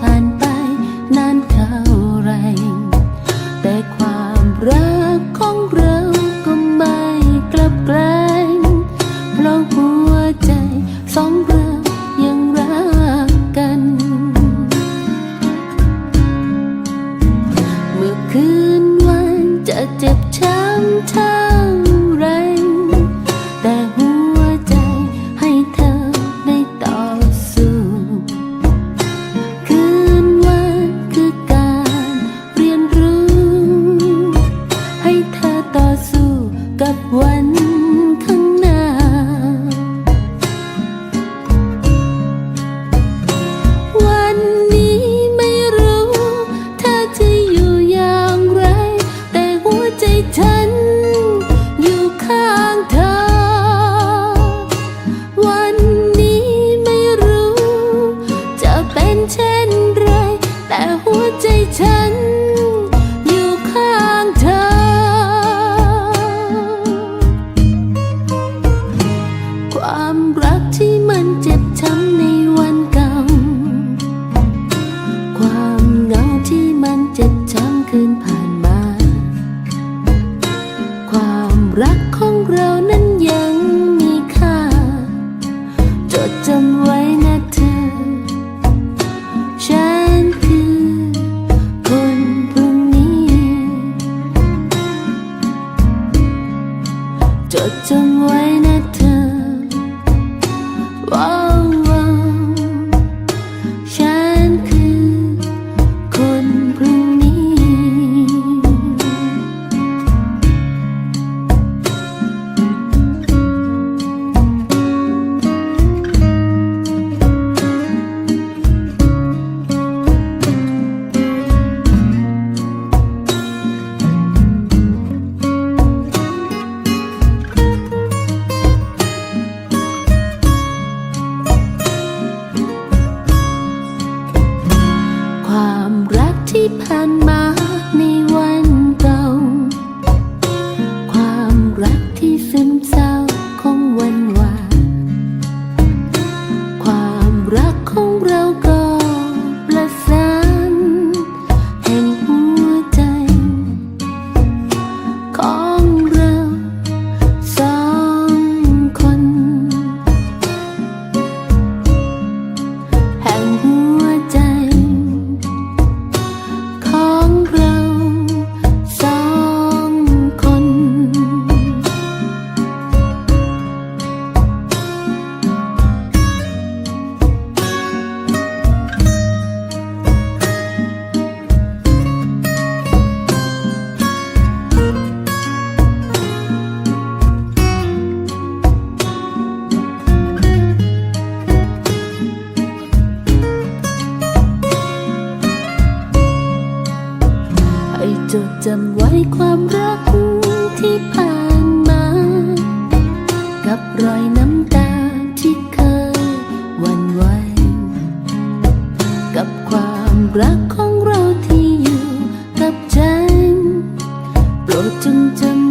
ผ่านไปนานเท่าไร แต่ความรักของเราก็ไม่กลับกลายเพราะหัวใจสองเรายังรักกัน เมื่อคืนวันจะเจ็บช้ำเท่า เป็นเช่นไร แต่หัวใจฉันอยู่ข้างเธอ ความรักที่มันเจ็บช้ำในวันเก่า ความเหงาที่มันเจ็บช้ำคืนผ่านมา ความรักของเรานั้น พัน จำไว้ความรักที่ผ่านมา กับรอยน้ำตาที่เคยวันไหวกับความรักของเราที่อยู่กับฉันโปรดจงจำ